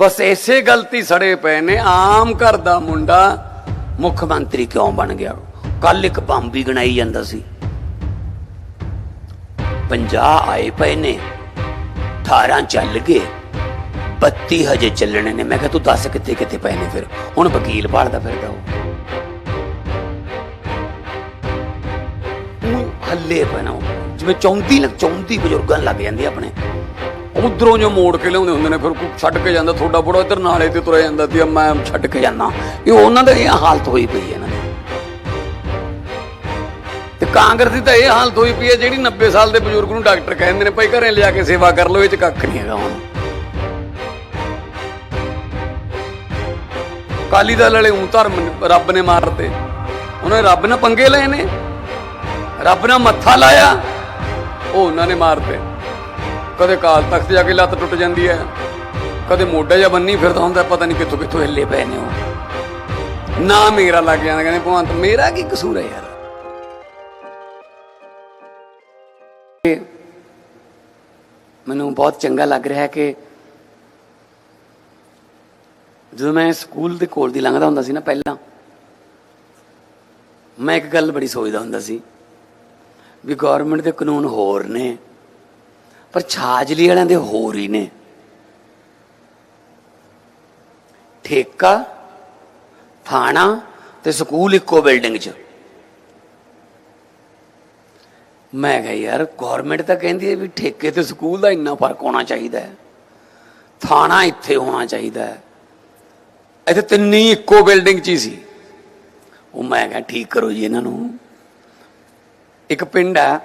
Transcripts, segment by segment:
ਬਸ ਇਸੇ ਗਲਤੀ ਸੜੇ ਪਏ ਨੇ। ਆਮ ਘਰ ਦਾ ਮੁੰਡਾ ਮੁੱਖ ਮੰਤਰੀ ਕਿਉਂ ਬਣ ਗਿਆ? ਕੱਲ ਇੱਕ ਬੰਬ ਵੀ ਗਣਾਈ ਜਾਂਦਾ ਸੀ। 50 ਆਏ ਪਏ ਨੇ। 18 ਚੱਲ ਗਏ। 32 ਹਜੇ ਚੱਲਣੇ ਨੇ। ਮੈਂ ਕਿਹਾ ਤੂੰ ਦੱਸ ਕਿੱਥੇ ਕਿੱਥੇ ਪਏ ਨੇ ਫਿਰ? ਹੁਣ ਵਕੀਲ ਭਾਲਦਾ ਫਿਰਦਾ ਉਹ। ਹੱਲੇ ਪੈਣਾ ਉਹ। ਜਿਵੇਂ 34 ਲੱਗ 34 ਬਜ਼ੁਰਗਾਂ ਲੱਗ ਜਾਂਦੇ ਆਪਣੇ। ਉਧਰੋਂ ਜੋ ਮੋੜ ਕੇ ਲਿਆਉਂਦੇ ਹੁੰਦੇ ਨੇ, ਫਿਰ ਕੋਈ ਛੱਡ ਕੇ ਜਾਂਦਾ, ਤੁਹਾਡਾ ਬੜਾ ਇੱਧਰ ਨਾਲੇ ਤੇ ਤੁਰਿਆ ਜਾਂਦਾ ਤੇ ਮੈਂ ਛੱਡ ਕੇ ਜਾਂਦਾ। ਇਹ ਉਹਨਾਂ ਦਾ ਇਹ ਹਾਲਤ ਹੋਈ ਪਈ ਹੈ ਇਹਨਾਂ ਤੇ ਕਾਂਗਰਸ ਦੀ ਤਾਂ ਇਹ ਹਾਲਤ ਹੋਈ ਪਈ ਹੈ, ਜਿਹੜੀ 90 ਸਾਲ ਦੇ ਬਜ਼ੁਰਗ ਨੂੰ ਡਾਕਟਰ ਕਹਿੰਦੇ ਨੇ, ਭਾਈ ਘਰੇ ਲਿਆ ਕੇ ਸੇਵਾ ਕਰ ਲਓ, ਇਹ ਚ ਕੱਖ ਨਹੀਂ ਹੈਗਾ ਹੁਣ। ਕਾਲੀ ਦਲ ਵਾਲੇ ਉਂ ਧਰਮ ਰੱਬ ਨੇ ਮਾਰਤੇ। ਉਹਨੇ ਰੱਬ ਨਾਲ ਪੰਗੇ ਲਏ ਨੇ। ਰੱਬ ਨਾਲ ਮੱਥਾ ਲਾਇਆ, ਉਹ ਉਹਨਾਂ ਨੇ ਮਾਰਤੇ। ਕਦੇ ਕਾਲ ਤਖਤ ਜਾ ਕੇ ਲੱਤ ਟੁੱਟ ਜਾਂਦੀ ਹੈ। ਕਦੇ ਮੋਢਾ ਜਾਂ ਬੰਨੀ ਫਿਰਦਾ ਹੁੰਦਾ, ਪਤਾ ਨਹੀਂ ਕਿੱਥੋਂ ਕਿੱਥੋਂ ਹਿੱਲੇ ਪਏ ਨੇ ਉਹ। ਨਾ ਮੇਰਾ ਲੱਗ ਜਾਂਦਾ, ਕਹਿੰਦੇ ਭਗਵੰਤ, ਮੇਰਾ ਕੀ ਕਸੂਰ ਹੈ ਯਾਰ? ਮੈਨੂੰ ਬਹੁਤ ਚੰਗਾ ਲੱਗ ਰਿਹਾ ਹੈ ਕਿ ਜਦੋਂ ਮੈਂ ਸਕੂਲ ਦੇ ਕੋਲ ਦੀ ਲੰਘਦਾ ਹੁੰਦਾ ਸੀ ਨਾ ਪਹਿਲਾਂ, ਮੈਂ ਇੱਕ ਗੱਲ ਬੜੀ ਸੋਚਦਾ ਹੁੰਦਾ ਸੀ ਵੀ ਗਵਰਨਮੈਂਟ ਦੇ ਕਾਨੂੰਨ ਹੋਰ ਨੇ। ਪਰ ਛਾਜਲੀ ਵਾਲਿਆਂ ਦੇ ਹੋਰ ਹੀ ਨੇ। ਠੇਕਾ, ਥਾਣਾ ਤੇ ਸਕੂਲ ਇੱਕੋ ਬਿਲਡਿੰਗ 'ਚ। ਮੈਂ ਕਿਹਾ, ਯਾਰ ਗਵਰਨਮੈਂਟ ਤਾਂ ਕਹਿੰਦੀ ਹੈ ਵੀ ਠੇਕੇ ਤੇ ਸਕੂਲ ਦਾ ਇੰਨਾ ਫ਼ਰਕ ਹੋਣਾ ਚਾਹੀਦਾ ਹੈ। ਥਾਣਾ ਇੱਥੇ ਹੋਣਾ ਚਾਹੀਦਾ ਹੈ। ਇੱਥੇ ਤਿੰਨੀ ਇੱਕੋ ਬਿਲਡਿੰਗ 'ਚ ਹੀ ਸੀ। ਉਹ ਮੈਂ ਕਿਹਾ, ਠੀਕ ਕਰੋ ਜੀ ਇਹਨਾਂ ਨੂੰ। ਇੱਕ ਪਿੰਡ ਹੈ,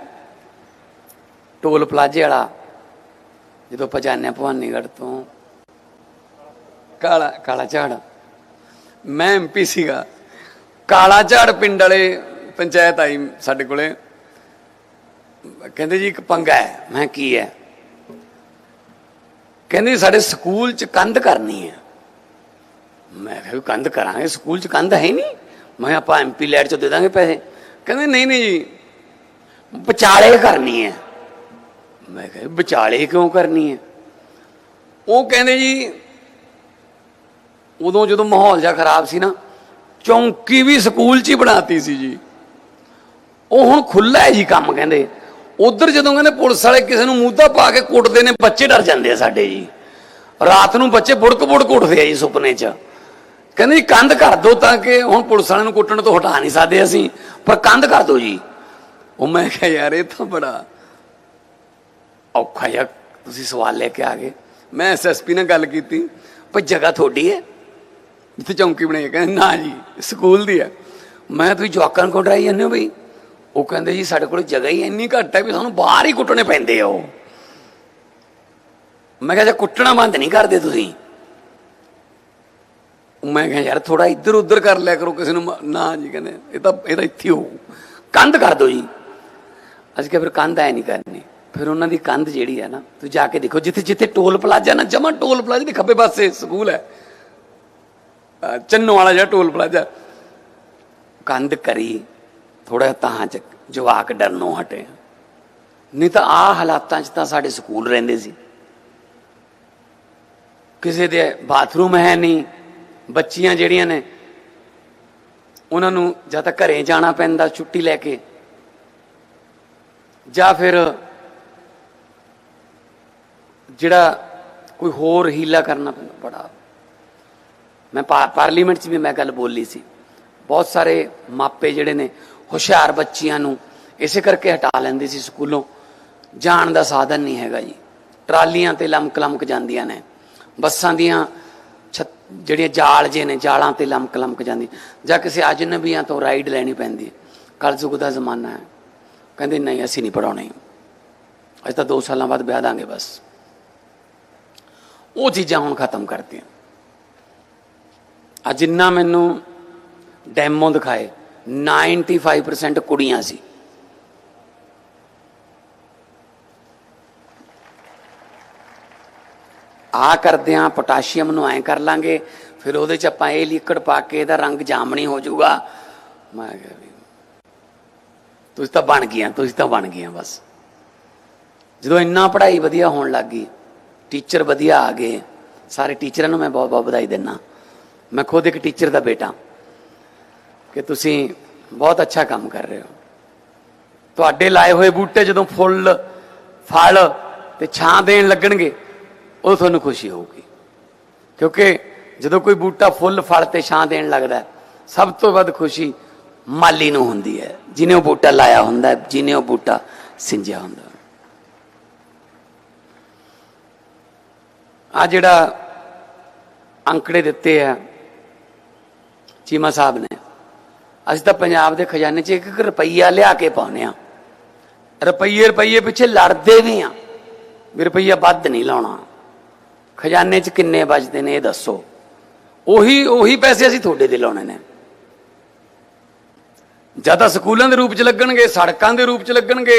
ਟੋਲ ਪਲਾਜ਼ੇ ਵਾਲਾ। ਜਦੋਂ ਆਪਾਂ ਜਾਂਦੇ ਹਾਂ ਭਵਾਨੀਗੜ੍ਹ ਤੋਂ, ਕਾਲਾ ਕਾਲਾ ਝਾੜ। ਮੈਂ ਐਮਪੀ ਸੀਗਾ। ਕਾਲਾ ਝਾੜ ਪਿੰਡ ਵਾਲੇ ਪੰਚਾਇਤ ਆਈ ਸਾਡੇ ਕੋਲੇ। ਕਹਿੰਦੇ ਜੀ, ਇੱਕ ਪੰਗਾ ਹੈ। ਮੈਂ ਕੀ ਹੈ? ਕਹਿੰਦੇ ਸਾਡੇ ਸਕੂਲ ਚ ਕੰਧ ਕਰਨੀ ਹੈ। ਮੈਂ ਕਿਹਾ, ਵੀ ਕੰਧ ਕਰਾਂਗੇ? ਸਕੂਲ ਚ ਕੰਧ ਹੈ ਨਹੀਂ। ਮੈਂ ਆਪਾਂ ਐਮਪੀ ਲੈਟ ਚ ਦੇ ਦਾਂਗੇ ਪੈਸੇ। ਕਹਿੰਦੇ, ਨਹੀਂ ਨਹੀਂ ਜੀ, ਵਿਚਾਲੇ ਕਰਨੀ ਹੈ। ਮੈਂ ਕਿਹਾ, ਵਿਚਾਲੇ ਕਿਉਂ ਕਰਨੀ ਹੈ? ਉਹ ਕਹਿੰਦੇ ਜੀ, ਉਦੋਂ ਜਦੋਂ ਮਾਹੌਲ ਜਿਹਾ ਖਰਾਬ ਸੀ ਨਾ, ਚੌਂਕੀ ਵੀ ਸਕੂਲ 'ਚ ਹੀ ਬਣਾਤੀ ਸੀ ਜੀ। ਉਹ ਹੁਣ ਖੁੱਲਾ ਹੈ ਜੀ ਕੰਮ ਕਹਿੰਦੇ। ਉਧਰ ਜਦੋਂ ਕਹਿੰਦੇ ਪੁਲਿਸ ਵਾਲੇ ਕਿਸੇ ਨੂੰ ਮੂਧਾ ਪਾ ਕੇ ਕੁੱਟਦੇ ਨੇ, ਬੱਚੇ ਡਰ ਜਾਂਦੇ ਆ ਸਾਡੇ ਜੀ। ਰਾਤ ਨੂੰ ਬੱਚੇ ਬੁੜਕ ਬੁੜਕ ਉੱਠਦੇ ਆ ਜੀ ਸੁਪਨੇ 'ਚ। ਕਹਿੰਦੇ ਜੀ, ਕੰਧ ਕਰ ਦੋ ਤਾਂ ਕਿ ਹੁਣ ਪੁਲਿਸ ਵਾਲਿਆਂ ਨੂੰ ਕੁੱਟਣ ਤੋਂ ਹਟਾ ਨਹੀਂ ਸਕਦੇ ਅਸੀਂ, ਪਰ ਕੰਧ ਕਰ ਦੋ ਜੀ। ਉਹ ਮੈਂ ਕਿਹਾ, ਯਾਰ ਇਹ ਤਾਂ ਬੜਾ ਔਖਾ ਜਿਹਾ ਤੁਸੀਂ ਸਵਾਲ ਲੈ ਕੇ ਆ ਗਏ। ਮੈਂ ਐਸਐਸਪੀ ਨਾਲ ਗੱਲ ਕੀਤੀ ਪਰ ਜਗ੍ਹਾ ਤੁਹਾਡੀ ਹੈ? ਜਿੱਥੇ ਚੌਂਕੀ ਬਣਾਈ ਕਹਿੰਦੇ, ਨਾ ਜੀ, ਸਕੂਲ ਦੀ ਹੈ। ਮੈਂ ਤੁਸੀਂ ਜਵਾਕਾਂ ਨੂੰ ਡਰਾਈ ਜਾਂਦੇ ਹੋ ਬਈ ਉਹ ਕਹਿੰਦੇ, ਜੀ, ਸਾਡੇ ਕੋਲ ਜਗ੍ਹਾ ਹੀ ਇੰਨੀ ਘੱਟ ਹੈ ਵੀ ਸਾਨੂੰ ਬਾਹਰ ਹੀ ਕੁੱਟਣੇ ਪੈਂਦੇ ਆ ਉਹ। ਮੈਂ ਕਿਹਾ ਜੇ ਕੁੱਟਣਾ ਬੰਦ ਨਹੀਂ ਕਰਦੇ ਤੁਸੀਂ? ਮੈਂ ਕਿਹਾ, ਯਾਰ ਥੋੜਾ ਇੱਧਰ ਉੱਧਰ ਕਰ ਲਿਆ ਕਰੋ ਕਿਸੇ ਨੂੰ ਨਾ ਜੀ, ਕਹਿੰਦੇ, ਇਹ ਤਾਂ ਇਹ ਤਾਂ ਇੱਥੇ ਹੋ ਕੰਧ ਕਰ ਦਿਓ ਜੀ। ਅਸੀਂ ਕਿਹਾ, ਫਿਰ ਕੰਧ ਐ ਨਹੀਂ ਕਰਨੀ। ਫਿਰ ਉਹਨਾਂ ਦੀ ਕੰਧ ਜਿਹੜੀ ਹੈ ਨਾ, ਤੁਸੀਂ ਜਾ ਕੇ ਦੇਖੋ, ਜਿੱਥੇ ਜਿੱਥੇ ਟੋਲ ਪਲਾਜ਼ਾ ਨਾ, ਜਮਾ ਟੋਲ ਪਲਾਜ਼ਾ ਦੇ ਖੱਬੇ ਪਾਸੇ ਸਕੂਲ ਹੈ। ਚੰਨੋ ਵਾਲਾ ਜਿਹੜਾ ਟੋਲ ਪਲਾਜ਼ਾ। ਕੰਧ ਕਰੀ ਥੋੜਾ ਤਾਂ ਚ ਜਵਾਕ ਡਰਨੋਂ ਹਟੇ। ਨਹੀਂ ਤਾਂ ਆ ਹਾਲਾਤਾਂ 'ਚ ਤਾਂ ਸਾਡੇ ਸਕੂਲ ਰਹਿੰਦੇ ਸੀ। ਕਿਸੇ ਦੇ ਬਾਥਰੂਮ ਹੈ ਨਹੀਂ, ਬੱਚੀਆਂ ਜਿਹੜੀਆਂ ਨੇ, ਉਹਨਾਂ ਨੂੰ ਜਾਂ ਤਾਂ ਘਰੇ ਜਾਣਾ ਪੈਂਦਾ ਛੁੱਟੀ ਲੈ ਕੇ, ਜਾਂ ਫਿਰ ਜਿਹੜਾ ਕੋਈ ਹੋਰ ਹੀਲਾ ਕਰਨਾ ਪੈਂਦਾ ਬੜਾ ਮੈਂ ਪਾ- ਪਾਰਲੀਮੈਂਟ 'ਚ ਵੀ ਮੈਂ ਗੱਲ ਬੋਲੀ ਸੀ। ਬਹੁਤ ਸਾਰੇ ਮਾਪੇ ਜਿਹੜੇ ਨੇ, ਹੁਸ਼ਿਆਰ ਬੱਚੀਆਂ ਨੂੰ ਇਸੇ ਕਰਕੇ ਹਟਾ ਲੈਂਦੇ ਸੀ ਸਕੂਲੋਂ। ਜਾਣ ਦਾ ਸਾਧਨ ਨਹੀਂ ਹੈਗਾ ਜੀ। ਟਰਾਲੀਆਂ ਤੇ ਲਮਕ ਲਮਕ ਜਾਂਦੀਆਂ ਨੇ। ਬੱਸਾਂ ਦੀਆਂ ਛੱਤ- ਜਿਹੜੀਆਂ ਜਾਲ ਜੇ ਨੇ, ਜਾਲਾਂ ਤੇ ਲਮਕ ਲਮਕ ਜਾਂਦੀ ਜਾਂ ਕਿਸੇ ਅਜਨਬੀਆਂ ਤੋਂ ਰਾਈਡ ਲੈਣੀ ਪੈਂਦੀ ਹੈ। ਕਲਯੁਗ ਦਾ ਜ਼ਮਾਨਾ ਹੈ। ਕਹਿੰਦੇ, ਨਹੀਂ, ਅਸੀਂ ਨਹੀਂ ਪੜਾਉਣੇ ਅਸੀਂ ਤਾਂ 2 ਸਾਲਾਂ ਬਾਅਦ ਵਿਆਹ ਦਾਂਗੇ ਬਸ। ਉਹ ਚੀਜ਼ਾਂ ਹੁਣ ਖਤਮ ਕਰਤੀਆਂ। ਆ ਜਿੰਨਾ ਮੈਨੂੰ ਡੈਮੋ ਦਿਖਾਏ 95% ਕੁੜੀਆਂ ਸੀ। ਆ ਕਰਦੇ ਆ ਪੋਟਾਸ਼ੀਅਮ ਨੂੰ ਐ ਕਰ ਲਾਂਗੇ, ਫਿਰ ਉਹਦੇ ਚ ਆਪਾਂ ਇਹ ਲਿਕੜ ਪਾ ਕੇ ਇਹਦਾ ਰੰਗ ਜਾਮਣੀ ਹੋ ਜਾਊਗਾ। ਮੈਂ ਕਿਹਾ ਵੀ ਤੁਸੀਂ ਤਾਂ ਬਣ ਗਈਆਂ, ਤੁਸੀਂ ਤਾਂ ਬਣ ਗਈਆਂ ਬਸ। ਜਦੋਂ ਇੰਨਾ ਪੜ੍ਹਾਈ ਵਧੀਆ ਹੋਣ ਲੱਗ ਗਈ ਟੀਚਰ ਵਧੀਆ ਆ ਗਏ। ਸਾਰੇ ਟੀਚਰਾਂ ਨੂੰ ਮੈਂ ਬਹੁਤ ਬਹੁਤ ਵਧਾਈ ਦਿੰਦਾ ਮੈਂ ਖੁਦ ਇੱਕ ਟੀਚਰ ਦਾ ਬੇਟਾ। ਕਿ ਤੁਸੀਂ ਬਹੁਤ ਅੱਛਾ ਕੰਮ ਕਰ ਰਹੇ ਹੋ। ਤੁਹਾਡੇ ਲਾਏ ਹੋਏ ਬੂਟੇ ਜਦੋਂ ਫੁੱਲ, ਫਲ ਤੇ ਛਾਂ ਦੇਣ ਲੱਗਣਗੇ ਉਹ ਤੁਹਾਨੂੰ ਖੁਸ਼ੀ ਹੋਊਗੀ। ਕਿਉਂਕਿ ਜਦੋਂ ਕੋਈ ਬੂਟਾ ਫੁੱਲ, ਫਲ ਤੇ ਛਾਂ ਦੇਣ ਲੱਗਦਾ, ਸਭ ਤੋਂ ਵੱਧ ਖੁਸ਼ੀ ਮਾਲੀ ਨੂੰ ਹੁੰਦੀ ਹੈ। ਜਿਹਨੇ ਉਹ ਬੂਟਾ ਲਾਇਆ ਹੁੰਦਾ ਹੈ ਜਿਹਨੇ ਉਹ ਬੂਟਾ ਸਿੰਜਿਆ ਹੁੰਦਾ। ਆ ਜਿਹੜਾ ਅੰਕੜੇ ਦਿੱਤੇ ਆ, ਚੀਮਾ ਸਾਹਿਬ ਨੇ। ਅਸੀਂ ਤਾਂ ਪੰਜਾਬ ਦੇ ਖਜ਼ਾਨੇ 'ਚ ਇੱਕ ਇੱਕ ਰੁਪਈਆ ਲਿਆ ਕੇ ਪਾਉਨੇ ਆ ਰੁਪਈਏ ਰੁਪਈਏ ਪਿੱਛੇ ਲੜਦੇ ਵੀ ਆ ਵੀ ਰੁਪਈਆ ਵੱਧ ਨਹੀਂ ਲਾਉਣਾ। ਖਜ਼ਾਨੇ 'ਚ ਕਿੰਨੇ ਬਚਦੇ ਨੇ, ਇਹ ਦੱਸੋ। ਉਹੀ ਉਹੀ ਪੈਸੇ ਅਸੀਂ ਤੁਹਾਡੇ ਦੇ ਲਾਉਣੇ ਨੇ। ਜਾਂ ਤਾਂ ਸਕੂਲਾਂ ਦੇ ਰੂਪ 'ਚ ਲੱਗਣਗੇ, ਸੜਕਾਂ ਦੇ ਰੂਪ 'ਚ ਲੱਗਣਗੇ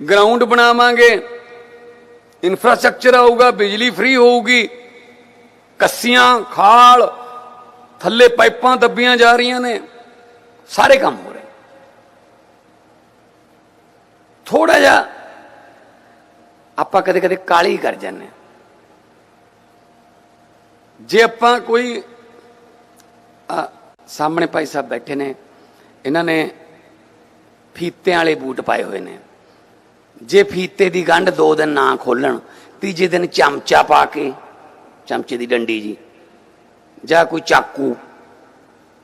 ਗਰਾਊਂਡ ਬਣਾਵਾਂਗੇ। ਇਨਫਰਾਸਟ੍ਰਕਚਰ ਆਊਗਾ, ਬਿਜਲੀ ਫ੍ਰੀ ਹੋਊਗੀ, ਕੱਸੀਆਂ, ਖਾਲ, ਥੱਲੇ ਪਾਈਪਾਂ ਦੱਬੀਆਂ ਜਾ ਰਹੀਆਂ ਨੇ, ਸਾਰੇ ਕੰਮ ਹੋ ਰਹੇ ਥੋੜਾ ਜਿਹਾ ਆਪਾਂ ਕਦੇ ਕਦੇ ਕਾਲੀ ਕਰ ਜਾਂਦੇ ਹਾਂ। ਜੇ ਆਪਾਂ ਕੋਈ ਸਾਹਮਣੇ ਭਾਈ ਸਾਹਿਬ ਬੈਠੇ ਨੇ, ਇਹਨਾਂ ਨੇ ਫੀਤਿਆਂ ਵਾਲੇ ਬੂਟ ਪਾਏ ਹੋਏ ਨੇ ਜੇ ਫੀਤੇ ਦੀ ਗੰਢ ਦੋ ਦਿਨ ਨਾ ਖੋਲਣ ਤੀਜੇ ਦਿਨ ਚਮਚਾ ਪਾ ਕੇ ਚਮਚੇ ਦੀ ਡੰਡੀ ਜੀ ਜਾਂ ਕੋਈ ਚਾਕੂ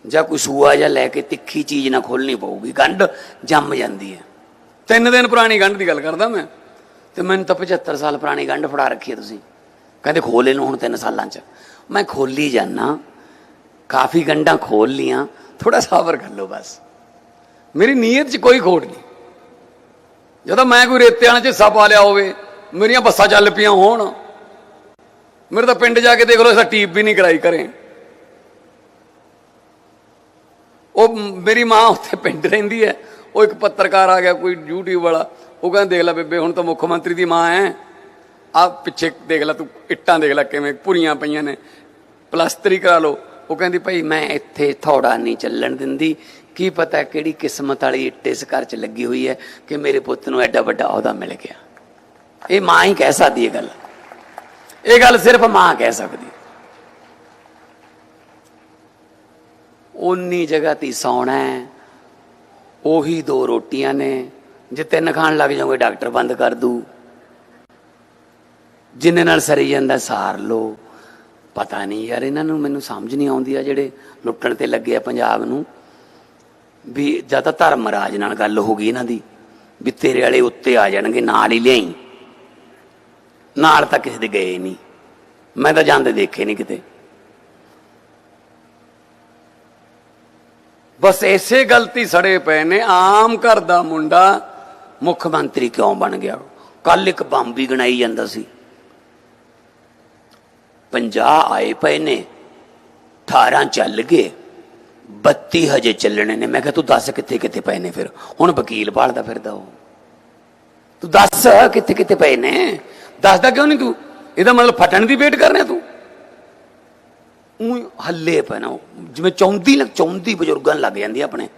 ਜਾਂ ਕੋਈ ਸੂਆ ਜਾਂ ਲੈ ਕੇ ਤਿੱਖੀ ਚੀਜ਼ ਨਾ ਖੋਲਣੀ ਪਊਗੀ ਗੰਢ ਜੰਮ ਜਾਂਦੀ ਹੈ। ਤਿੰਨ ਦਿਨ ਪੁਰਾਣੀ ਗੰਢ ਦੀ ਗੱਲ ਕਰਦਾ ਮੈਂ। ਤੇ ਮੈਨੂੰ ਤਾਂ 75 ਸਾਲ ਪੁਰਾਣੀ ਗੰਢ ਫੜਾ ਰੱਖੀ ਹੈ ਤੁਸੀਂ। ਕਹਿੰਦੇ ਖੋਲ ਇਹਨੂੰ ਹੁਣ ਤਿੰਨ ਸਾਲਾਂ ਚ। ਮੈਂ ਖੋਲੀ ਜਾਨਾ ਕਾਫੀ ਗੰਢਾਂ ਖੋਲ ਲੀਆਂ ਥੋੜਾ ਸਾਬਰ ਕਰ ਲਓ ਬਸ। ਮੇਰੀ ਨੀਅਤ 'ਚ ਕੋਈ ਖੋਟ ਨਹੀਂ। ਜਦੋਂ ਮੈਂ ਕੋਈ ਰੇਤੇ ਵਾਲੇ 'ਚ ਹਿੱਸਾ ਪਾ ਲਿਆ ਹੋਵੇ, ਮੇਰੀਆਂ ਬੱਸਾਂ ਚੱਲ ਪਈਆਂ ਹੋਣ। ਮੇਰੇ ਤਾਂ ਪਿੰਡ ਜਾ ਕੇ ਦੇਖ ਲਓ, ਇਸਾ ਟੀਪ ਵੀ ਨਹੀਂ ਕਰਾਈ ਕਰੇ ਉਹ ਮੇਰੀ ਮਾਂ ਉੱਥੇ ਪਿੰਡ ਰਹਿੰਦੀ ਹੈ। ਉਹ ਇੱਕ ਪੱਤਰਕਾਰ ਆ ਗਿਆ, ਕੋਈ ਯੂਟਿਊਬ ਵਾਲਾ। ਉਹ ਕਹਿੰਦਾ, ਦੇਖ ਲੈ ਬੇਬੇ, ਹੁਣ ਤਾਂ ਮੁੱਖ ਮੰਤਰੀ ਦੀ ਮਾਂ ਹੈ। ਆ ਪਿੱਛੇ ਦੇਖ ਲੈ, ਤੂੰ ਇੱਟਾਂ ਦੇਖ ਲੈ ਕਿਵੇਂ ਭੁਰੀਆਂ ਪਈਆਂ ਨੇ। ਪਲਸਤਰੀ ਕਰਾ ਲਓ। ਉਹ ਕਹਿੰਦੀ, ਭਾਈ ਮੈਂ ਇੱਥੇ ਥੋੜਾ ਨਹੀਂ ਚੱਲਣ ਦਿੰਦੀ। ਕੀ ਪਤਾ ਕਿਹੜੀ ਕਿਸਮਤ ਵਾਲੀ ਇੱਟ ਇਸ ਘਰ 'ਚ ਲੱਗੀ ਹੋਈ ਹੈ ਕਿ ਮੇਰੇ ਪੁੱਤ ਨੂੰ ਐਡਾ ਵੱਡਾ ਅਹੁਦਾ ਮਿਲ ਗਿਆ। ਇਹ ਮਾਂ ਹੀ ਕਹਿ ਸਕਦੀ ਇਹ ਗੱਲ। ਇਹ ਗੱਲ ਸਿਰਫ ਮਾਂ ਕਹਿ ਸਕਦੀ ਉਨੀ ਜਗ੍ਹਾ ਤੇ ਸੌਣਾ ਹੈ, ਉਹੀ ਦੋ ਰੋਟੀਆਂ ਨੇ, ਜੇ ਤਿੰਨ ਖਾਣ ਲੱਗ ਜਾਓਗੇ ਡਾਕਟਰ ਬੰਦ ਕਰ ਦੂ। ਜਿੰਨੇ ਨਾਲ ਸਰੀ ਜਾਂਦਾ ਸਾਰ ਲੋ ਪਤਾ ਨਹੀਂ ਯਾਰ, ਇਹਨਾਂ ਨੂੰ ਮੈਨੂੰ ਸਮਝ ਨਹੀਂ ਆਉਂਦੀ ਆ ਜਿਹੜੇ ਲੁੱਟਣ ਤੇ ਲੱਗੇ ਆ ਪੰਜਾਬ ਨੂੰ। ਵੀ ਜਾਂ ਤਾਂ ਧਰਮ ਰਾਜ ਨਾਲ ਗੱਲ ਹੋ ਗਈ ਇਹਨਾਂ ਦੀ, ਵੀ ਤੇਰੇ ਵਾਲੇ ਉੱਤੇ ਆ ਜਾਣਗੇ, ਨਾਲ ਹੀ ਲਿਆਈ। ਨਾਲ ਤਾਂ ਕਿਸੇ ਦੇ ਗਏ ਨਹੀਂ। ਮੈਂ ਤਾਂ ਜਾਂਦੇ ਦੇਖੇ ਨਹੀਂ ਕਿਤੇ। ਬਸ ਐਸੇ ਗਲਤੀ ਸੜੇ ਪਏ ਨੇ। ਆਮ ਘਰ ਦਾ ਮੁੰਡਾ ਮੁੱਖ ਮੰਤਰੀ ਕਿਉਂ ਬਣ ਗਿਆ? ਕੱਲ ਇੱਕ ਬੰਬ ਵੀ ਗਣਾਈ ਜਾਂਦਾ ਸੀ। 50 ਆਏ ਪਏ ਨੇ। 18 ਚੱਲ ਗਏ। 32 ਹਜੇ ਚੱਲਣੇ ਨੇ। ਮੈਂ ਕਿਹਾ, ਤੂੰ ਦੱਸ ਕਿੱਥੇ ਕਿੱਥੇ ਪਏ ਨੇ ਫਿਰ? ਹੁਣ ਵਕੀਲ ਭਾਲਦਾ ਫਿਰਦਾ ਉਹ। ਤੂੰ ਦੱਸ ਕਿੱਥੇ ਕਿੱਥੇ ਪਏ ਨੇ? ਦੱਸਦਾ ਕਿਉਂ ਨਹੀਂ ਤੂੰ? ਇਹਦਾ ਮਤਲਬ ਫਟਣ ਦੀ ਵੇਟ ਕਰ ਰਿਹਾ ਤੂੰ? ਉਹ ਹੱਲੇ ਪੈਣਾ ਜਿਵੇਂ ਚੌਂਦੀ ਲੱਗ, ਚੌਂਦੀ ਬਜ਼ੁਰਗਾਂ ਲੱਗ ਜਾਂਦੀ ਆਪਣੇ।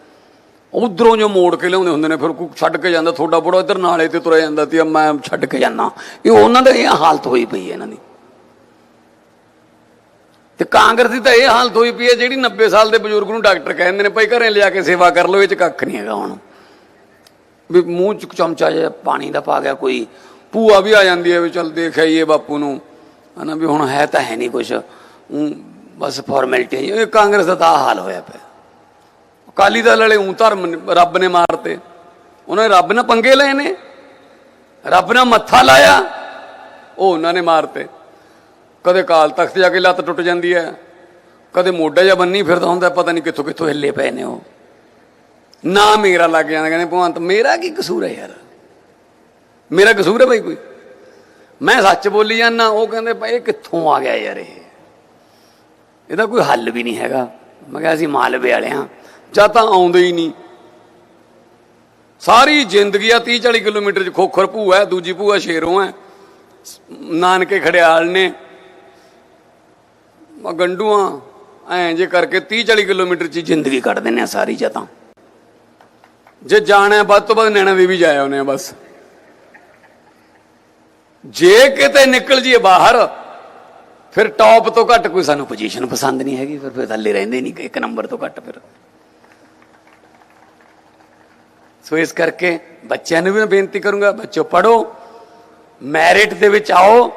ਉਧਰੋਂ ਜੋ ਮੋੜ ਕੇ ਲਿਆਉਂਦੇ ਹੁੰਦੇ ਨੇ, ਫਿਰ ਕੋਈ ਛੱਡ ਕੇ ਜਾਂਦਾ ਥੋੜਾ ਬੜਾ ਇੱਧਰ ਨਾਲੇ ਤੇ ਤੁਰਿਆ ਜਾਂਦਾ ਤੇ ਮੈਂ ਛੱਡ ਕੇ ਜਾਂਦਾ। ਇਹ ਉਹਨਾਂ ਦਾ ਇਹ ਹਾਲਤ ਹੋਈ ਪਈ ਹੈ ਇਹਨਾਂ ਦੀ। ਤੇ ਕਾਂਗਰਸ ਦੀ ਤਾਂ ਇਹ ਹਾਲਤ ਹੋਈ ਪਈ ਹੈ ਜਿਹੜੀ 90 ਸਾਲ ਦੇ ਬਜ਼ੁਰਗ ਨੂੰ ਡਾਕਟਰ ਕਹਿੰਦੇ ਨੇ, ਭਾਈ ਘਰੇ ਲਿਆ ਕੇ ਸੇਵਾ ਕਰ ਲਓ, ਇਹ ਚ ਕੱਖ ਨਹੀਂ ਹੈਗਾ ਹੁਣ। ਵੀ ਮੂੰਹ ਚ ਚਮਚਾ ਜਿਹਾ ਪਾਣੀ ਦਾ ਪਾ ਗਿਆ, ਕੋਈ ਭੂਆ ਵੀ ਆ ਜਾਂਦੀ ਹੈ ਵੀ ਚਲ ਦੇਖ ਆਈਏ ਬਾਪੂ ਨੂੰ। ਹਨਾ ਵੀ ਹੁਣ ਹੈ ਤਾਂ ਹੈ ਨਹੀਂ ਕੁਛ। ਊਂ ਬਸ ਫਾਰਮੈਲਿਟੀ ਇਹ ਕਾਂਗਰਸ ਦਾ ਤਾਂ ਆਹ ਹਾਲ ਹੋਇਆ ਪਿਆ। ਅਕਾਲੀ ਦਲ ਵਾਲੇ ਊਂ ਧਰਮ ਨੇ- ਰੱਬ ਨੇ ਮਾਰਤੇ। ਉਹਨਾਂ ਨੇ ਰੱਬ ਨਾਲ ਪੰਗੇ ਲਏ ਨੇ। ਰੱਬ ਨਾਲ ਮੱਥਾ ਲਾਇਆ, ਉਹ ਉਹਨਾਂ ਨੇ ਮਾਰਤੇ। ਕਦੇ ਕਾਲ ਤਖਤ ਜਾ ਕੇ ਲੱਤ ਟੁੱਟ ਜਾਂਦੀ ਹੈ, ਕਦੇ ਮੋਢਾ ਜਾਂ ਬੰਨੀ ਫਿਰਦਾ ਹੁੰਦਾ, ਪਤਾ ਨਹੀਂ ਕਿੱਥੋਂ ਕਿੱਥੋਂ ਹਿੱਲੇ ਪਏ ਨੇ ਉਹ। ਨਾ ਮੇਰਾ ਲੱਗ ਜਾਂਦਾ, ਕਹਿੰਦੇ ਭਗਵੰਤ, ਮੇਰਾ ਕੀ ਕਸੂਰ ਹੈ ਯਾਰ? ਮੇਰਾ ਕਸੂਰ ਹੈ ਭਾਈ ਕੋਈ। ਮੈਂ ਸੱਚ ਬੋਲੀ ਜਾਂਦਾ, ਉਹ ਕਹਿੰਦੇ ਭਾਈ, ਇਹ ਕਿੱਥੋਂ ਆ ਗਿਆ ਯਾਰ ਇਹ? ਇਹਦਾ ਕੋਈ ਹੱਲ ਵੀ ਨਹੀਂ ਹੈਗਾ। ਮੈਂ ਕਿਹਾ, ਅਸੀਂ ਮਾਲਵੇ ਵਾਲੇ ਹਾਂ। ਜਾਂ ਤਾਂ ਆਉਂਦੇ ਹੀ ਨਹੀਂ ਸਾਰੀ ਜ਼ਿੰਦਗੀ ਆ 30 40 ਕਿਲੋਮੀਟਰ ਚ ਖੋਖਰ ਭੂਆ ਦੂਜੀ ਭੂਆ ਸ਼ੇਰੋਂ ਹੈ। ਨਾਨਕੇ ਖੜਿਆਲ ਨੇ। ਆ ਗੰਡੂਆਂ, ਐਂ ਜੇ ਕਰਕੇ 30 40 ਕਿਲੋਮੀਟਰ ਚ ਜ਼ਿੰਦਗੀ ਕੱਢ ਦਿੰਦੇ ਆ ਸਾਰੀ ਜਾਂ ਤਾਂ ਜੇ ਜਾਣਾ ਵੱਧ ਤੋਂ ਵੱਧ ਨੈਣਾ ਵੀ ਜਾਇਆ ਉਹਨੇ ਬਸ। ਜੇ ਕਿਤੇ ਨਿਕਲ ਜੀਏ ਬਾਹਰ, ਫਿਰ ਟੌਪ ਤੋਂ ਘੱਟ ਕੋਈ ਸਾਨੂੰ ਪੋਜੀਸ਼ਨ ਪਸੰਦ ਨਹੀਂ ਹੈਗੀ, ਫਿਰ ਫਿਰ ਥੱਲੇ ਰਹਿੰਦੇ ਨਹੀਂ, ਇੱਕ ਨੰਬਰ ਤੋਂ ਘੱਟ ਫਿਰ। ਸੋ ਇਸ ਕਰਕੇ ਬੱਚਿਆਂ ਨੂੰ ਵੀ ਮੈਂ ਬੇਨਤੀ ਕਰੂੰਗਾ, ਬੱਚੋ ਪੜੋ ਮੈਰਿਟ ਦੇ ਵਿੱਚ ਆਓ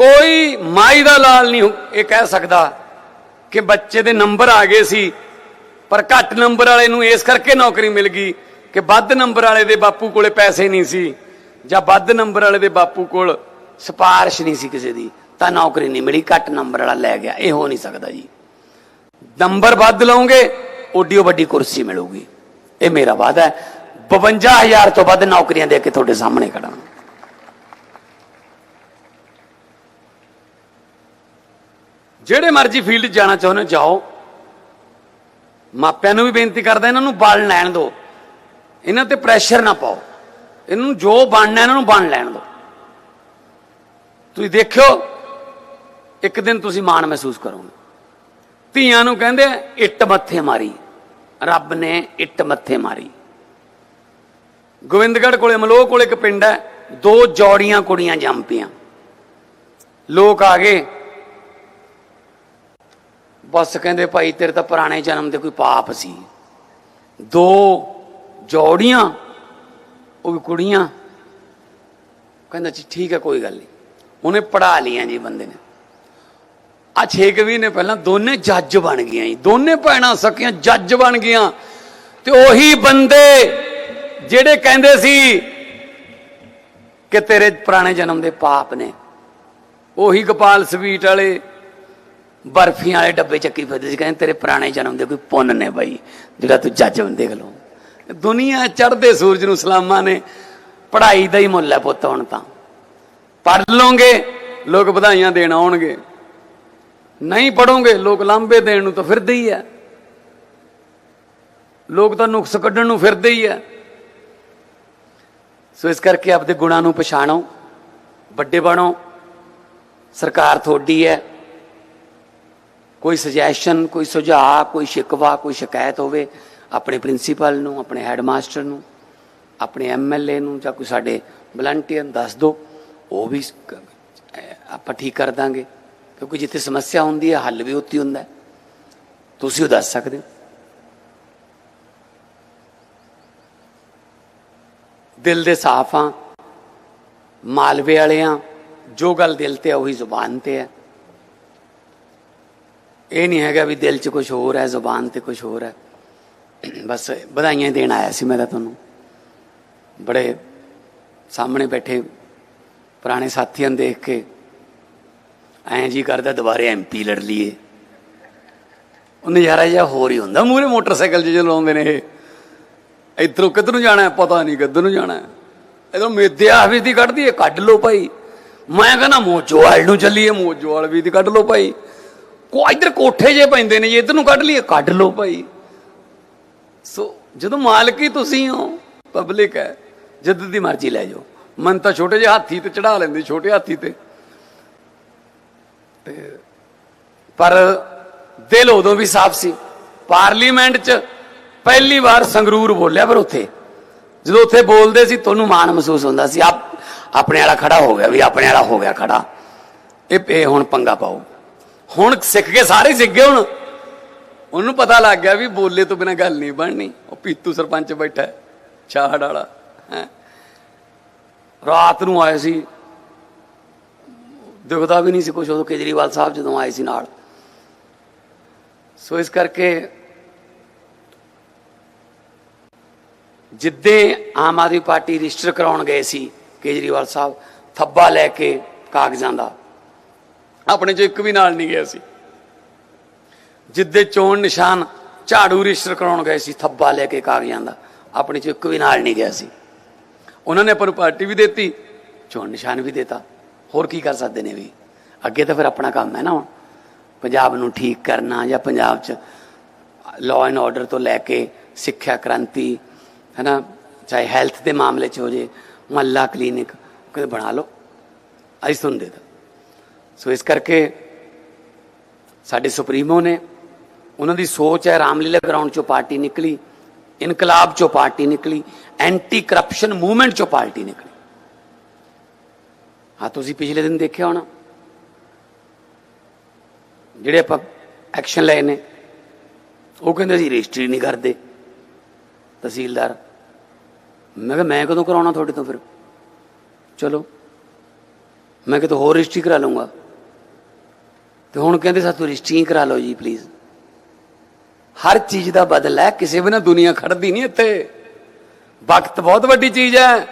ਕੋਈ ਮਾਈ ਦਾ ਲਾਲ ਨਹੀਂ ਇਹ ਕਹਿ ਸਕਦਾ ਕਿ ਬੱਚੇ ਦੇ ਨੰਬਰ ਆ ਗਏ ਸੀ, ਪਰ ਘੱਟ ਨੰਬਰ ਵਾਲੇ ਨੂੰ ਇਸ ਕਰਕੇ ਨੌਕਰੀ ਮਿਲ ਗਈ ਕਿ ਵੱਧ ਨੰਬਰ ਵਾਲੇ ਦੇ ਬਾਪੂ ਕੋਲੇ ਪੈਸੇ ਨਹੀਂ ਸੀ ਜਾਂ ਵੱਧ ਨੰਬਰ ਵਾਲੇ ਦੇ ਬਾਪੂ ਕੋਲ ਸਿਫਾਰਿਸ਼ ਨਹੀਂ ਸੀ ਕਿਸੇ ਦੀ, ਤਾਂ ਨੌਕਰੀ ਨਹੀਂ ਮਿਲੀ, ਘੱਟ ਨੰਬਰ ਵਾਲਾ ਲੈ ਗਿਆ। ਇਹ ਹੋ ਨਹੀਂ ਸਕਦਾ ਜੀ। ਨੰਬਰ ਵੱਧ ਲਓਗੇ ਓਡੀਓ ਵੱਡੀ ਕੁਰਸੀ ਮਿਲੂਗੀ। ਇਹ ਮੇਰਾ ਵਾਅਦਾ ਹੈ। 52000 ਤੋਂ ਵੱਧ ਨੌਕਰੀਆਂ ਦੇ ਕੇ ਤੁਹਾਡੇ ਸਾਹਮਣੇ ਖੜਾ ਜਿਹੜੇ ਮਰਜ਼ੀ ਫੀਲਡ 'ਚ ਜਾਣਾ ਚਾਹੁੰਦੇ ਹੋ, ਜਾਓ। ਮਾਪਿਆਂ ਨੂੰ ਵੀ ਬੇਨਤੀ ਕਰਦਾ ਇਹਨਾਂ ਨੂੰ ਬਣ ਲੈਣ ਦਿਓ। ਇਹਨਾਂ ਤੇ ਪ੍ਰੈਸ਼ਰ ਨਾ ਪਾਓ। ਇਹਨੂੰ ਜੋ ਬਣਨਾ ਇਹਨਾਂ ਨੂੰ ਬਣ ਲੈਣ ਦਿਓ। ਤੁਸੀਂ ਦੇਖਿਓ ਇੱਕ ਦਿਨ ਤੁਸੀਂ ਮਾਣ ਮਹਿਸੂਸ ਕਰੋਗੇ। ਧੀਆਂ ਨੂੰ ਕਹਿੰਦੇ ਇੱਟ ਮੱਥੇ ਮਾਰੀ। ਰੱਬ ਨੇ ਇੱਟ ਮੱਥੇ ਮਾਰੀ। ਗੋਬਿੰਦਗੜ੍ਹ ਕੋਲੇ ਮਲੋਹ ਕੋਲੇ ਇੱਕ ਪਿੰਡ ਹੈ ਦੋ ਜੋੜੀਆਂ ਕੁੜੀਆਂ ਜੰਮ ਪਈਆਂ। ਲੋਕ ਆ ਗਏ ਬਸ ਕਹਿੰਦੇ ਭਾਈ ਤੇਰੇ ਤਾਂ ਪੁਰਾਣੇ ਜਨਮ ਦੇ ਕੋਈ ਪਾਪ ਸੀ। ਦੋ ਜੋੜੀਆਂ, ਉਹ ਵੀ ਕੁੜੀਆਂ। ਕਹਿੰਦਾ ਜੀ ਠੀਕ ਹੈ, ਕੋਈ ਗੱਲ ਨਹੀਂ। ਉਹਨੇ ਪੜਾ ਲੀਆਂ ਜੀ ਬੰਦੇ ਨੇ। ਆ ਛੇ ਕੁ ਮਹੀਨੇ ਪਹਿਲਾਂ ਦੋਨੇ ਜੱਜ ਬਣ ਗਈਆਂ ਜੀ। ਦੋਨੇ ਭੈਣਾਂ ਸਕੀਆਂ, ਜੱਜ ਬਣ ਗਈਆਂ। ਤੇ ਉਹੀ ਬੰਦੇ ਜਿਹੜੇ ਕਹਿੰਦੇ ਸੀ ਕਿ ਤੇਰੇ ਪੁਰਾਣੇ ਜਨਮ ਦੇ ਪਾਪ ਨੇ। ਉਹੀ ਗੋਪਾਲ ਸਵੀਟ ਵਾਲੇ ਬਰਫੀਆਂ ਵਾਲੇ ਡੱਬੇ ਚੱਕੀ ਫਿਰਦੇ ਸੀ, ਕਹਿੰਦੇ ਤੇਰੇ ਪੁਰਾਣੇ ਜਨਮ ਦੇ ਕੋਈ ਪੁੰਨ ਨੇ ਬਾਈ, ਜਿਹੜਾ ਤੂੰ ਜੱਜ ਬਣ ਦੇਖ ਲਓ ਦੁਨੀਆ ਚੜ੍ਹਦੇ ਸੂਰਜ ਨੂੰ ਸਲਾਮਾਂ ਨੇ, ਪੜ੍ਹਾਈ ਦਾ ਹੀ ਮੁੱਲ ਹੈ ਪੁੱਤ ਹੁਣ ਤਾਂ। ਪੜ੍ਹ ਲਓਗੇ, ਲੋਕ ਵਧਾਈਆਂ ਦੇਣ ਆਉਣਗੇ। ਨਹੀਂ ਪੜੋਗੇ ਲੋਕ ਲਾਂਬੇ ਦੇਣ ਨੂੰ ਤਾਂ ਫਿਰਦੇ ਹੀ ਆ ਲੋਕ ਤਾਂ ਨੁਕਸ ਕੱਢਣ ਨੂੰ ਫਿਰਦੇ ਹੀ ਆ ਸੋ ਇਸ ਕਰਕੇ ਆਪਦੇ ਗੁਣਾਂ ਨੂੰ ਪਛਾਣੋ, ਵੱਡੇ ਬਣੋ। ਸਰਕਾਰ ਤੁਹਾਡੀ ਹੈ। ਕੋਈ ਸੁਜੈਸ਼ਨ ਕੋਈ ਸੁਝਾਅ, ਕੋਈ ਸ਼ਿਕਵਾ, ਕੋਈ ਸ਼ਿਕਾਇਤ ਹੋਵੇ ਆਪਣੇ ਪ੍ਰਿੰਸੀਪਲ ਨੂੰ, ਆਪਣੇ ਹੈਡਮਾਸਟਰ ਨੂੰ, ਆਪਣੇ ਐਮਐਲਏ ਨੂੰ ਜਾਂ ਕੋਈ ਸਾਡੇ ਵਲੰਟੀਅਰ ਨੂੰ ਦੱਸ ਦਿਓ, ਉਹ ਵੀ ਆਪਾਂ ਠੀਕ ਕਰ ਦਾਂਗੇ। ਕਿਉਂਕਿ ਜਿੱਥੇ ਸਮੱਸਿਆ ਹੁੰਦੀ ਹੈ, ਹੱਲ ਵੀ ਉੱਥੇ ਹੁੰਦਾ ਤੁਸੀਂ ਉਹ ਦੱਸ ਸਕਦੇ ਹੋ। ਦਿਲ ਦੇ ਸਾਫ਼ ਆ ਮਾਲਵੇ ਵਾਲੇ ਆ ਜੋ ਗੱਲ ਦਿਲ ਤੇ ਆ, ਉਹੀ ਜ਼ੁਬਾਨ ਤੇ ਹੈ। ਇਹ ਨਹੀਂ ਹੈਗਾ ਵੀ ਦਿਲ 'ਚ ਕੁਝ ਹੋਰ ਹੈ, ਜ਼ੁਬਾਨ ਤੇ ਕੁਝ ਹੋਰ ਹੈ। ਬਸ ਵਧਾਈਆਂ ਦੇਣ ਆਇਆ ਸੀ ਮੈਂ ਤਾਂ ਤੁਹਾਨੂੰ। ਬੜੇ ਸਾਹਮਣੇ ਬੈਠੇ ਪੁਰਾਣੇ ਸਾਥੀਆਂ ਨੂੰ ਦੇਖ ਕੇ ਐਂ ਜੀ ਕਰਦਾ ਦੁਬਾਰੇ ਐਮਪੀ ਲੜ ਲਈਏ। ਉਹ ਨਜ਼ਾਰਾ ਜਿਹਾ ਹੋਰ ਹੀ ਹੁੰਦਾ। ਮੂਰੇ ਮੋਟਰਸਾਈਕਲ 'ਚ ਚਲਾਉਂਦੇ ਨੇ ਇਹ। ਇਧਰੋਂ ਕਿੱਧਰ ਨੂੰ ਜਾਣਾ ਪਤਾ ਨਹੀਂ ਕਿੱਧਰ ਨੂੰ ਜਾਣਾ ਹੈ। ਇਧਰੋਂ ਮੇਦਿਆ ਵੀ ਦੀ ਕੱਢਦੀ ਹੈ ਕੱਢ ਲਓ ਭਾਈ। ਮੈਂ ਕਹਿੰਦਾ ਮੋਜੋਵਾਲ ਨੂੰ ਚੱਲੀਏ ਮੋਜੋਵਾਲ ਵੀ ਦੀ ਕੱਢ ਲਓ ਭਾਈ। ਕੋ ਇਧਰ ਕੋਠੇ ਜੇ ਪੈਂਦੇ ਨੇ ਜੀ, ਇਧਰ ਨੂੰ ਕੱਢ ਲਈਏ। ਕੱਢ ਲਓ ਭਾਈ। ਸੋ ਜਦੋਂ ਮਾਲਕ ਹੀ ਤੁਸੀਂ ਹੋ, ਪਬਲਿਕ ਹੈ, ਜਦ ਦੀ ਮਰਜ਼ੀ ਲੈ ਜਾਓ। ਮਨ ਤਾਂ ਛੋਟੇ ਜਿਹੇ ਹਾਥੀ ਤੇ ਚੜਾ ਲੈਂਦੇ, ਛੋਟੇ ਹਾਥੀ ਤੇ। ਤੇ ਪਰ ਦਿਲ ਉਦੋਂ ਵੀ ਸਾਫ਼ ਸੀ। ਪਾਰਲੀਮੈਂਟ 'ਚ ਪਹਿਲੀ ਵਾਰ ਸੰਗਰੂਰ ਬੋਲਿਆ ਪਰ ਉੱਥੇ। ਜਦੋਂ ਉੱਥੇ ਬੋਲਦੇ ਸੀ, ਤੁਹਾਨੂੰ ਮਾਣ ਮਹਿਸੂਸ ਹੁੰਦਾ ਸੀ। ਆਪ ਆਪਣੇ ਵਾਲਾ ਖੜਾ ਹੋ ਗਿਆ ਵੀ ਆਪਣੇ ਵਾਲਾ ਹੋ ਗਿਆ ਖੜਾ। ਇਹ ਇਹ ਹੁਣ ਪੰਗਾ ਪਾਓ। ਹੁਣ ਸਿੱਖ ਕੇ ਸਾਰੇ ਸਿੱਖ ਗਏ ਹੁਣ। ਉਹਨੂੰ ਪਤਾ ਲੱਗ ਗਿਆ ਵੀ ਬੋਲੇ ਤੋਂ ਬਿਨਾ ਗੱਲ ਨਹੀਂ ਬਣਨੀ। ਉਹ ਪੀਤੂ ਸਰਪੰਚ ਬੈਠਾ ਹੈ, ਛਾੜ ਵਾਲਾ ਰਾਤ ਨੂੰ ਆਏ ਸੀ। ਦਿਖਦਾ ਵੀ ਨਹੀਂ ਸੀ ਕੁਝ ਉਦੋਂ ਕੇਜਰੀਵਾਲ ਸਾਹਿਬ ਜਦੋਂ ਆਏ ਸੀ ਨਾਲ। ਸੋ ਇਸ ਕਰਕੇ ਜਿੱਦੇ ਆਮ ਆਦਮੀ ਪਾਰਟੀ ਰਜਿਸਟਰ ਕਰਾਉਣ ਗਏ ਸੀ ਕੇਜਰੀਵਾਲ ਸਾਹਿਬ ਥੱਬਾ ਲੈ ਕੇ ਕਾਗਜ਼ਾਂ ਦਾ ਆਪਣੇ ਚੋਂ ਇੱਕ ਵੀ ਨਾਲ ਨਹੀਂ ਗਿਆ ਸੀ ਜਿੱਦੇ ਚੋਣ ਨਿਸ਼ਾਨ ਝਾੜੂ ਰਜਿਸਟਰ ਕਰਾਉਣ ਗਏ ਸੀ, ਥੱਬਾ ਲੈ ਕੇ ਕਾਗਜ਼ਾਂ ਦਾ, ਆਪਣੇ ਚੋਂ ਇੱਕ ਵੀ ਨਾਲ ਨਹੀਂ ਗਿਆ ਸੀ ਉਹਨਾਂ ਨੇ ਆਪਾਂ ਨੂੰ ਪਾਰਟੀ ਵੀ ਦਿੱਤੀ, ਚੋਣ ਨਿਸ਼ਾਨ ਵੀ ਦਿੱਤਾ। ਹੋਰ ਕੀ ਕਰ ਸਕਦੇ ਨੇ ਵੀ? ਅੱਗੇ ਤਾਂ ਫਿਰ ਆਪਣਾ ਕੰਮ ਹੈ ਨਾ ਹੁਣ। ਪੰਜਾਬ ਨੂੰ ਠੀਕ ਕਰਨਾ ਜਾਂ ਪੰਜਾਬ 'ਚ ਲਾਅ ਐਂਡ ਆਰਡਰ ਤੋਂ ਲੈ ਕੇ ਸਿੱਖਿਆ ਕ੍ਰਾਂਤੀ ਹੈ ਨਾ ਚਾਹੇ ਹੈਲਥ ਦੇ ਮਾਮਲੇ 'ਚ ਹੋ ਜੇ, ਮਹੱਲਾ ਕਲੀਨਿਕ ਕਦੇ ਬਣਾ ਲਓ। ਅਸੀਂ ਤੁਹਾਨੂੰ ਦੇ ਦਾਂ ਸੋ ਇਸ ਕਰਕੇ ਸਾਡੇ ਸੁਪਰੀਮੋ ਨੇ ਉਹਨਾਂ ਦੀ ਸੋਚ ਹੈ, ਰਾਮਲੀਲਾ ਗਰਾਊਂਡ ਚੋਂ ਪਾਰਟੀ ਨਿਕਲੀ, ਇਨਕਲਾਬ ਚੋਂ ਪਾਰਟੀ ਨਿਕਲੀ ਐਂਟੀ ਕਰਪਸ਼ਨ ਮੂਵਮੈਂਟ ਚੋਂ ਪਾਰਟੀ ਨਿਕਲੀ। ਹਾਂ, ਤੁਸੀਂ ਪਿਛਲੇ ਦਿਨ ਦੇਖਿਆ ਹੋਣਾ, ਜਿਹੜੇ ਆਪਾਂ ਐਕਸ਼ਨ ਲਏ ਨੇ, ਉਹ ਕਹਿੰਦੇ ਅਸੀਂ ਰਜਿਸਟਰੀ ਨਹੀਂ ਕਰਦੇ, ਤਹਿਸੀਲਦਾਰ। ਮੈਂ ਕਿਹਾ, ਮੈਂ ਕਦੋਂ ਕਰਾਉਣਾ ਤੁਹਾਡੇ ਤੋਂ ਫਿਰ? ਚਲੋ, ਮੈਂ ਕਿਹਾ ਹੋਰ ਰਜਿਸਟਰੀ ਕਰਾ ਲਊਂਗਾ। ਤੇ ਹੁਣ ਕਹਿੰਦੇ ਸਾਥੋਂ ਰਜਿਸਟਰੀ ਕਰਾ ਲਓ ਜੀ ਪਲੀਜ਼ ਹਰ ਚੀਜ਼ ਦਾ ਬਦਲ ਹੈ, ਕਿਸੇ ਬਿਨਾ ਦੁਨੀਆ ਖੜਦੀ ਨਹੀਂ ਇੱਥੇ। ਵਕਤ ਬਹੁਤ ਵੱਡੀ ਚੀਜ਼ ਹੈ।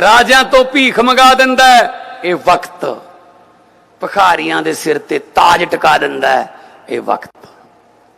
ਰਾਜਿਆਂ ਤੋਂ ਭੀਖ ਮੰਗਾ ਦਿੰਦਾ ਹੈ। ਇਹ ਵਕਤ। ਭਖਾਰੀਆਂ ਦੇ ਸਿਰ ਤੇ ਤਾਜ ਟਿਕਾ ਦਿੰਦਾ ਹੈ। ਇਹ ਵਕਤ।